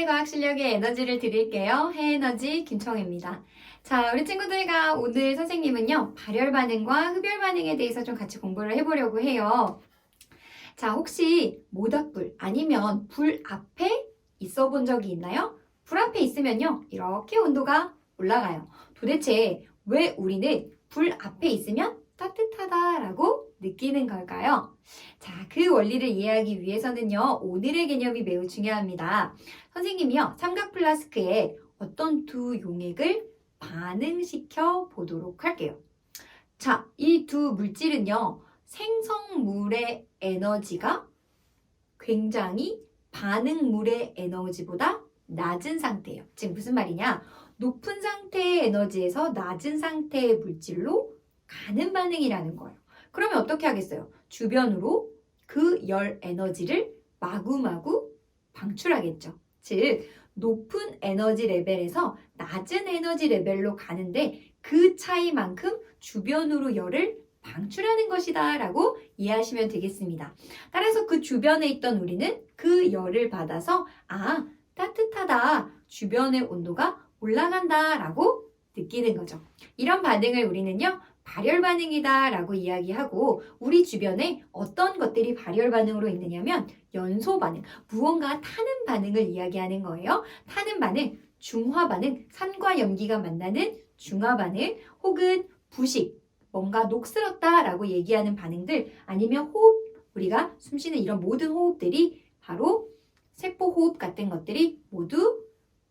과학 실력의 에너지를 드릴게요. 해에너지 김청입니다. 자, 우리 친구들과 오늘 선생님은요, 발열 반응과 흡열 반응에 대해서 좀 같이 공부를 해보려고 해요. 자, 혹시 모닥불 아니면 불 앞에 있어 본 적이 있나요? 불 앞에 있으면요, 이렇게 온도가 올라가요. 도대체 왜 우리는 불 앞에 있으면 따뜻하다라고 느끼는 걸까요? 자, 그 원리를 이해하기 위해서는요, 오늘의 개념이 매우 중요합니다. 선생님이요, 삼각 플라스크에 어떤 두 용액을 반응시켜 보도록 할게요. 자, 이 두 물질은요, 생성물의 에너지가 굉장히 반응물의 에너지보다 낮은 상태예요. 지금 무슨 말이냐? 높은 상태의 에너지에서 낮은 상태의 물질로 가는 반응이라는 거예요. 그러면 어떻게 하겠어요? 주변으로 그 열 에너지를 마구마구 방출하겠죠. 즉, 높은 에너지 레벨에서 낮은 에너지 레벨로 가는데 그 차이만큼 주변으로 열을 방출하는 것이다 라고 이해하시면 되겠습니다. 따라서 그 주변에 있던 우리는 그 열을 받아서 아, 따뜻하다. 주변의 온도가 올라간다 라고 느끼는 거죠. 이런 반응을 우리는요, 발열 반응이다 라고 이야기하고 우리 주변에 어떤 것들이 발열 반응으로 있느냐면 연소 반응, 무언가 타는 반응을 이야기하는 거예요. 타는 반응, 중화 반응, 산과 염기가 만나는 중화 반응 혹은 부식, 뭔가 녹슬었다 라고 얘기하는 반응들 아니면 호흡, 우리가 숨 쉬는 이런 모든 호흡들이 바로 세포 호흡 같은 것들이 모두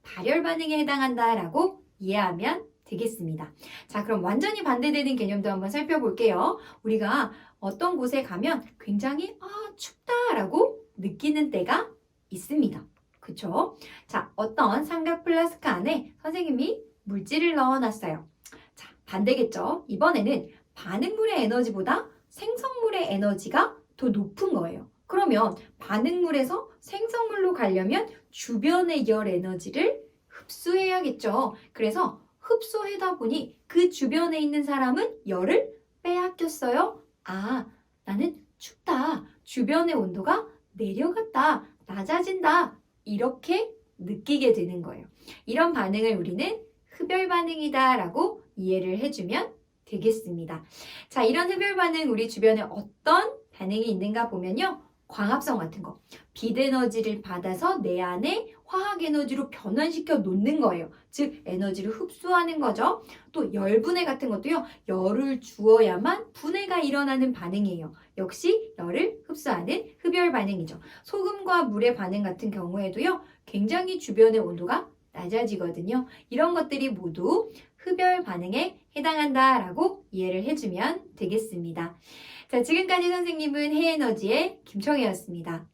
발열 반응에 해당한다 라고 이해하면 되겠습니다. 자, 그럼 완전히 반대되는 개념도 한번 살펴볼게요. 우리가 어떤 곳에 가면 굉장히 아, 춥다라고 느끼는 때가 있습니다. 그쵸? 자, 어떤 삼각 플라스크 안에 선생님이 물질을 넣어놨어요. 자, 반대겠죠? 이번에는 반응물의 에너지보다 생성물의 에너지가 더 높은 거예요. 그러면 반응물에서 생성물로 가려면 주변의 열 에너지를 흡수해야겠죠. 그래서 흡수하다 보니 그 주변에 있는 사람은 열을 빼앗겼어요. 아, 나는 춥다. 주변의 온도가 내려갔다. 낮아진다. 이렇게 느끼게 되는 거예요. 이런 반응을 우리는 흡열 반응이다 라고 이해를 해주면 되겠습니다. 자, 이런 흡열 반응 우리 주변에 어떤 반응이 있는가 보면요. 광합성 같은 거. 빛 에너지를 받아서 내 안에 화학 에너지로 변환시켜 놓는 거예요. 즉 에너지를 흡수하는 거죠. 또 열분해 같은 것도요. 열을 주어야만 분해가 일어나는 반응이에요. 역시 열을 흡수하는 흡열 반응이죠. 소금과 물의 반응 같은 경우에도요. 굉장히 주변의 온도가 낮아지거든요. 이런 것들이 모두 흡열 반응에 해당한다라고 이해를 해주면 되겠습니다. 자, 지금까지 선생님은 해에너지의 김청혜였습니다.